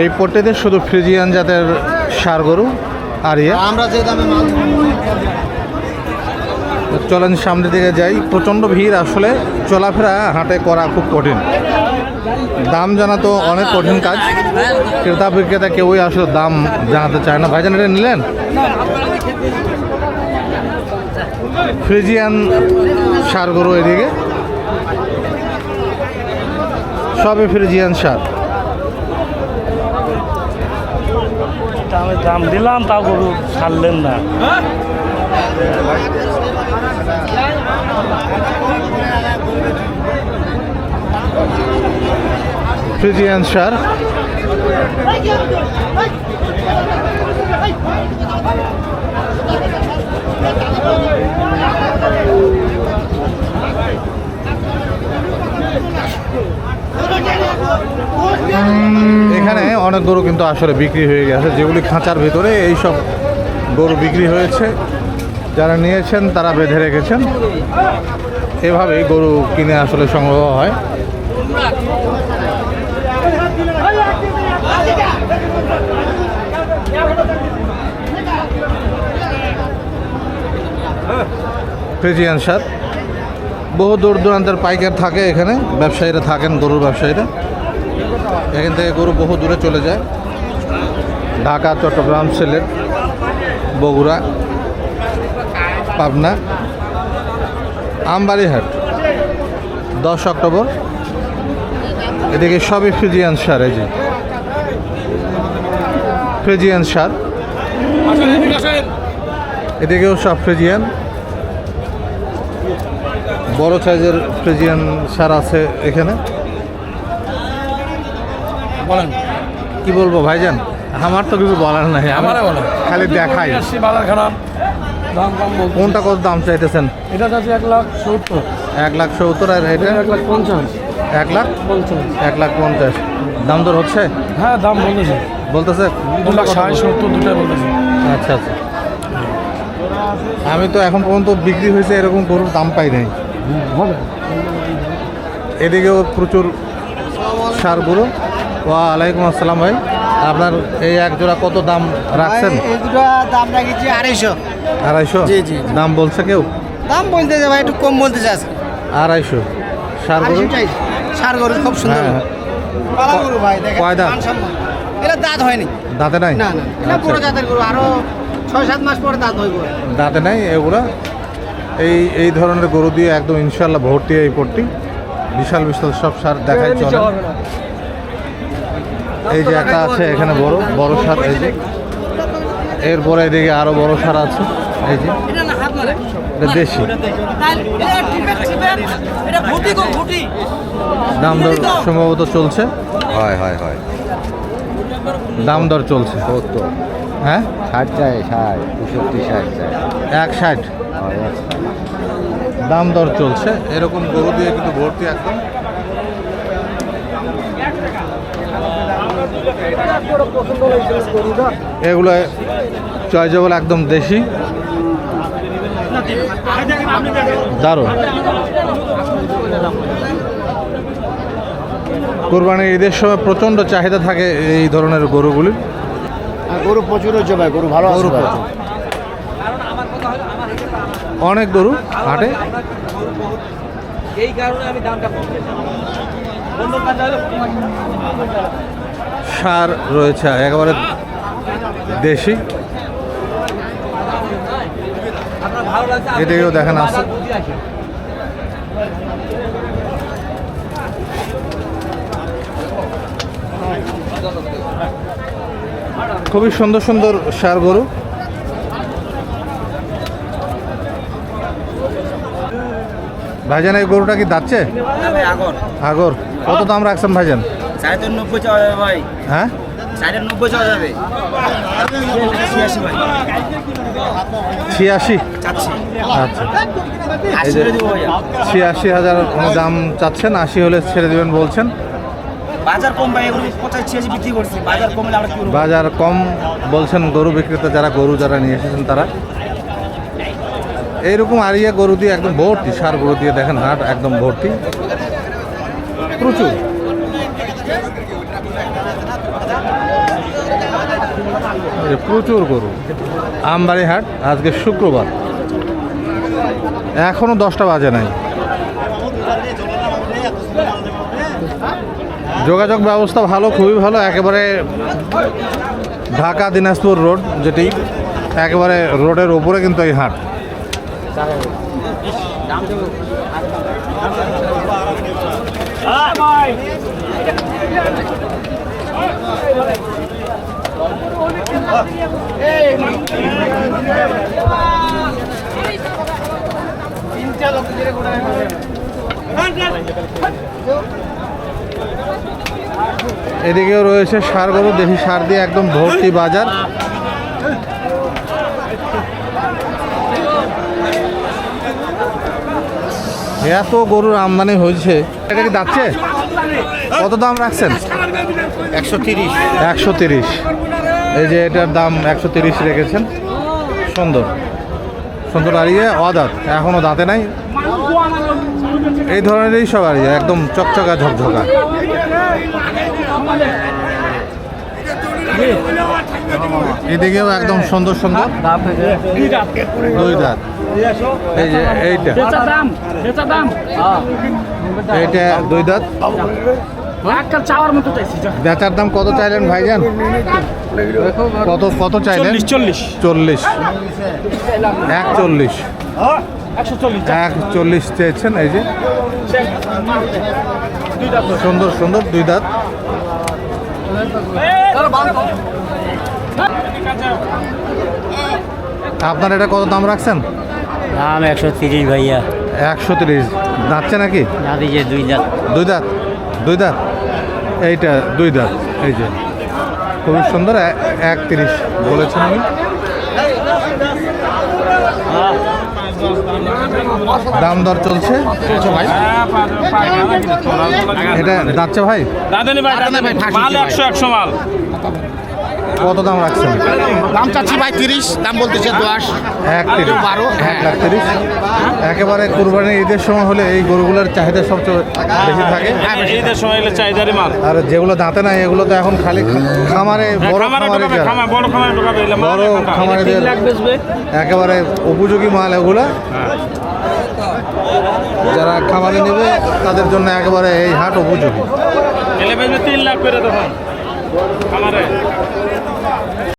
এই পট্টিতে শুধু ফ্রিজিয়ান জাতের সার গরু আর ইয়ে। আমরা যে দামে মাল চলেন সামনের দিকে যাই। প্রচণ্ড ভিড় আসলে চলাফেরা হাটে করা খুব কঠিন। দাম জানা তো অনেক কঠিন কাজ। ক্রেতা বিক্রেতা কেউই আসলে দাম জানাতে চায় না। ভাইজান এটা নিলেন? ফ্রিজিয়ান সার গরু এদিকে। সবই ফ্রিজিয়ান সার। আমি দাম দিলাম তাও গরু ছাড়লেন না। ফ্রিজিয়ান সার এখানে অনেক গরু কিন্তু আসলে বিক্রি হয়ে গেছে। যেগুলি খাঁচার ভিতরে এই সব গরু বিক্রি হয়েছে। যারা নিয়েছেন তারা বেঁধে রেখেছেন। এভাবেই গরু কিনে আসলে সংগ্রহ হয়। ফ্রিজিয়ান সার। বহু দূর দূরান্তের পাইকার থাকে এখানে। ব্যবসায়ীরা থাকেন, গরুর ব্যবসায়ীরা। এখান থেকে গরু বহু দূরে চলে যায়। ঢাকা, চট্টগ্রাম, সিলেট, বগুড়া, পাবনা, আমবাড়িহাট, দশ অক্টোবর। এদিকে সবই ফ্রিজিয়ান সার, এই যে। ফ্রিজিয়ান সার। এদিকেও সব ফ্রিজিয়ান। বড় সাইজের ফ্রিজিয়ান সার আছে এখানে। বলেন। কি বলব ভাইজান? আমার তো কিছু বলার নাই। আমার খালি দেখাই। বাজার খারাপ দাম কম কোনটা কত দাম চাইতেছেন? এটা আছে এক লাখ সত্তর। এক লাখ সত্তর আর এটা? এক লাখ পঞ্চাশ। এক লাখ? পঞ্চাশ। এক লাখ পঞ্চাশ। দাম দর হচ্ছে? হ্যাঁ দাম বলেছে বলতেছে? দু লাখ ষাট সত্তর দুটাই বলেছে আচ্ছা আচ্ছা। আমি তো এখন পর্যন্ত বিক্রি হয়েছে এরকম গরুর দাম পাই নাই। এদিকেও প্রচুর সার গরু। ওয়ালাইকুম আসসালাম ভাই। আপনার এই এক জোড়া কত দাম রাখছেন? এই দুটো দাম রাখেছি আড়াইশো। আড়াইশো? জি, জি। দাম বলছে কেউ? দাম বলতে যাবে একটু কম বলতে চাস আড়াইশো। সার গরু? সার গরু খুব সুন্দর। হ্যাঁ, পালা গরু ভাই দেখেন কয় দাঁত? এটা দাঁত হয়নি। দাঁতে নাই? না না। এটা আচ্ছা। বড় জাতের গরু আরও ছয় সাত মাস পরে দাঁত হইব। দাঁতে নাই এগুলা? এই এই ধরনের গরু দিয়ে একদম ইনশাল্লাহ ভর্তি এই পট্টি। বিশাল বিশাল সব সার দেখাই চলে এই যে একটা আছে এখানে বড় বড় সার এই যে। এরপরে এদিকে আরও বড় সার আছে এই যে। দেশি। দাম দর সম্ভবত চলছে? হয় হয় হয়। দাম দর চলছে। সত্তর। হ্যাঁ? ষাট চাই ষাট পঁয়ষট্টি ষাট চাই এক ষাট। দাম দর চলছে। এরকম গরু দিয়ে কিন্তু ভর্তি একদম এগুলো চয়েজেবল একদম দেশি। দারুণ। কোরবানির ঈদের সময় প্রচণ্ড চাহিদা থাকে এই ধরনের গরুগুলির গরু প্রচুর হচ্ছে ভাই গরু ভালো গরু। অনেক গরু হাটে। সার রয়েছে একেবারে দেশি। এদিকেও দেখেন আছে খুবই সুন্দর সুন্দর সার গরু। ভাইজান এই গরুটা কি দাচ্ছে আগর। কত দাম রাখছেন ভাইজান? সাড়ে নব্বই চাওয়া যাবে ভাই। হ্যাঁ? সাড়ে নব্বই চাওয়া যাবে। ছিয়াশি ভাই। ছিয়াশি? আচ্ছা। ছিয়াশি হাজার দাম চাচ্ছেন? আশি হলে ছেড়ে দেবেন বলছেন। বাজার কম বিক্রি করছি। বাজার কমলে আমরা বাজার কম বলছেন গরু বিক্রেতা যারা গরু যারা নিয়ে এসেছেন তারা। এইরকম আরিয়া গরু দিয়ে একদম ভর্তি সার গরু দিয়ে দেখেন হাট একদম ভর্তি। প্রচুর। যে প্রচুর গরু। আমবাড়ি হাট আজকে শুক্রবার। এখনও দশটা বাজে নাই। যোগাযোগ ব্যবস্থা ভালো, খুবই ভালো। একেবারে ঢাকা দিনাজপুর রোড যেটি, একেবারে রোডের ওপরে কিন্তু এই হাট। এদিকেও রয়েছে সার গরু দেশি সার দিয়ে একদম ভর্তি বাজার। এত গরুর আমদানি হয়েছে। এটা কি যাচ্ছে? কত দাম রাখছেন? একশো তিরিশ। একশো তিরিশ। এই যে এটার দাম একশো তিরিশ রেখেছেন। সুন্দর। সুন্দর আড়িয়ে অদাঁত। এখনও দাঁতে নাই। এই ধরনেরই সব আড়িয়ে একদম চকচকা ঝকঝকা। এদিকেও একদম সুন্দর সুন্দর। দুই দাঁত। এই যে এইটা। এইটা দুই দাঁত। একটা চাওয়ার মতো চাইছি বেচার দাম কত চাইলেন ভাইজান? কত কত চাইলেন? চল্লিশ চল্লিশ। এক চল্লিশ এক চল্লিশ চেয়েছেন এই যে। সুন্দর সুন্দর দুই দাঁত। আপনার এটা কত দাম রাখছেন? দাম একশো তিরিশ ভাইয়া। একশো তিরিশ। দাঁতছে নাকি? দুই দাঁত। দুই দাঁত দুই দাঁত। এইটা দুই দাঁত এই যে। খুবই সুন্দর এক তিরিশ বলেছেন আমি দাম দর চলছে? এটা দাঁতছে ভাই? দাদানি ভাই দাদানি ভাই মাল একশো একশো মাল। কত দাম রাখছেন? দাম চাচ্ছি ভাই তিরিশ দাম বলতেছে দশ। এক তিরিশ। বারো, হ্যাঁ। এক লাখ তিরিশ। একেবারে কুরবানি ঈদের সময় হলে এই গরুগুলোর চাহিদা সবচেয়ে বেশি থাকে। ঈদের সময় এলে চাহিদারি মাল। আর যেগুলো দাঁতে নাই এগুলো তো এখন খালি খামারে বড় খামারে খামারে। খামার বড় খামারে। বড়। খামারিদের একেবারে উপযোগী মাল এগুলো যারা খামারে নেবে তাদের জন্য একেবারে এই হাট উপযোগী। তিন লাখ করে তখন। খামারে।